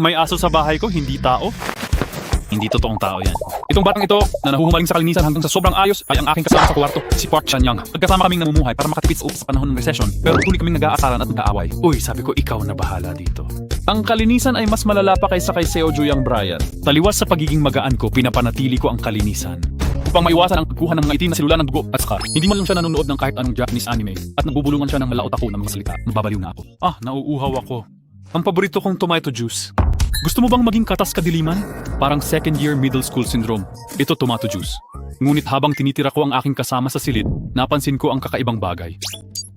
May aso sa bahay ko, hindi tao. Hindi totoong tao yan. Itong batang ito na nahuhumaling sa kalinisan hanggang sa sobrang ayos ay ang aking kasama sa kwarto, si Park Chan Young. Magkasama kaming namumuhay para makatipid sa sa panahon ng recession pero tuloy kaming nag-aasaran at nag-aaway. Uy, sabi ko ikaw na bahala dito. Ang kalinisan ay mas malala pa kaysa kay Seo Juyang Brian. Taliwas sa pagiging magaan ko, pinapanatili ko ang kalinisan. Upang maiwasan ang pagkuha ng mga itim na silula ng dugo at saka, hindi man lang siya nanonood ng kahit anong Japanese anime at nagbubulungan siya ng malaot ako ng mga salita. Mababaliw na ako. Ah, nauuhaw ako. Ang paborito kong tomato juice. Gusto mo bang maging katas kadiliman? Parang second year middle school syndrome. Ito tomato juice. Ngunit habang tinitira ko ang aking kasama sa silid, napansin ko ang kakaibang bagay.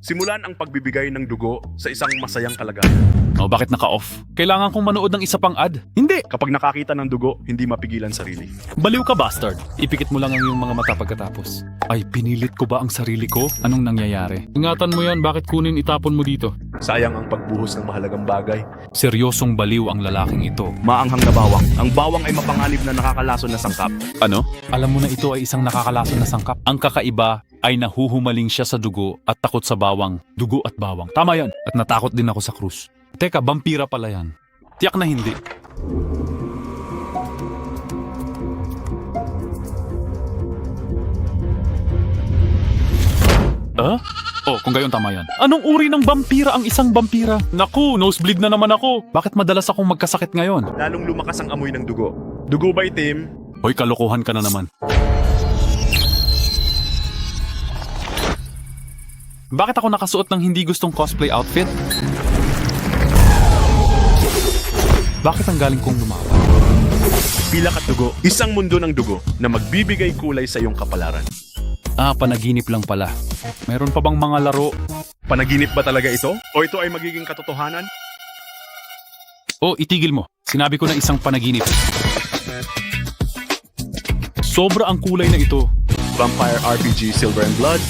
Simulan ang pagbibigay ng dugo sa isang masayang kalagayan. O bakit naka-off? Kailangan kong manood ng isa pang ad? Hindi! Kapag nakakita ng dugo, hindi mapigilan sarili. Baliw ka bastard! Ipikit mo lang ang iyong mga mata pagkatapos. Ay, pinilit ko ba ang sarili ko? Anong nangyayari? Ingatan mo yan, bakit kunin itapon mo dito? Sayang ang pagbuhos ng mahalagang bagay. Seryosong baliw ang lalaking ito. Maanghang na bawang. Ang bawang ay mapanganib na nakakalason na sangkap. Ano? Alam mo na ito ay isang nakakalason na sangkap. Ang kakaiba ay nahuhumaling siya sa dugo at takot sa bawang. Dugo at bawang. Tama yan. At natakot din ako sa krus. Teka, vampira pala yan. Tiyak na hindi. Ah? Oh, kung gayon tama yan. Anong uri ng vampira ang isang vampira? Naku, nosebleed na naman ako. Bakit madalas akong magkasakit ngayon? Lalong lumakas ang amoy ng dugo. Dugo ba itim? Hoy, kalokohan ka na naman. Bakit ako nakasuot ng hindi gustong cosplay outfit? Bakit ang galing kong lumaban? Pilak at dugo. Isang mundo ng dugo na magbibigay kulay sa iyong kapalaran. Ah, panaginip lang pala. Meron pa bang mga laro? Panaginip ba talaga ito? O ito ay magiging katotohanan? Oh, itigil mo. Sinabi ko na isang panaginip. Sobra ang kulay na ito. Vampire RPG Silver and Blood,